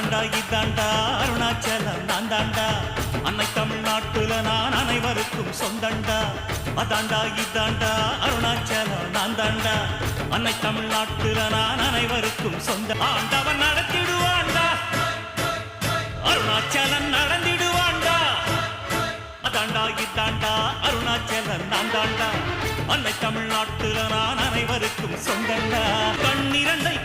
அதாண்டா இதாண்டா அருணாச்சலம் நான் தாண்டா. அன்னை தமிழ்நாட்டுல நான் அனைவருக்கும் சொந்தண்டா. அதாண்டா இதாண்டா அருணாச்சலம் நான் தாண்டா. அன்னை தமிழ்நாட்டுல நான் அனைவருக்கும் சொந்த ஆண்டவன் நடத்திடுவாண்டா அருணாச்சலன் நடந்திடுவாண்டா அதாண்டா இதாண்டா அருணாச்சலன் நான் தாண்டா. அன்னை தமிழ்நாட்டுல நான் அனைவருக்கும் சொந்தண்டா. கண்ணிரண்டை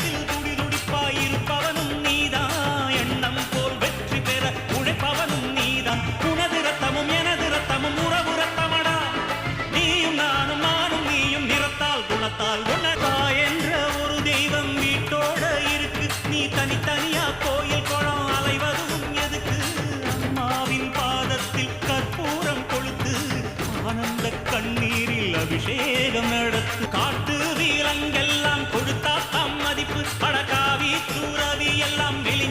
இருதயத்தில் துடி துடிப்பாய் நீதான். எண்ணம் போல் வெற்றி பெற உழைப்பவனும் நீதான். உனது ரத்தமும் எனது ரத்தமும் உறவு ரத்தமடா நீயும் நானும் நானும் நீயும் நிறத்தால் குணத்தால் உணர்த்தா என்ற ஒரு தெய்வம் வீட்டோட இருக்கு. நீ தனித்தனியா கோயில் குளம் அலைவதும் எதுக்கு? அம்மாவின் பாதத்தில் கற்பூரம் கொளுத்து ஆனந்த கண்ணீரில் அபிஷேகம் நடத்து காட்டு வீரங்கள்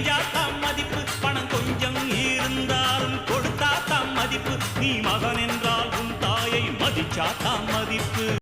எல்லாம் விழிஞ்சா மதிப்பு. பணம் கொஞ்சம் இருந்தாலும் கொடுத்தா தம் மதிப்பு. நீ மகன் என்றால் உன் தாயை மதிச்சா மதிப்பு.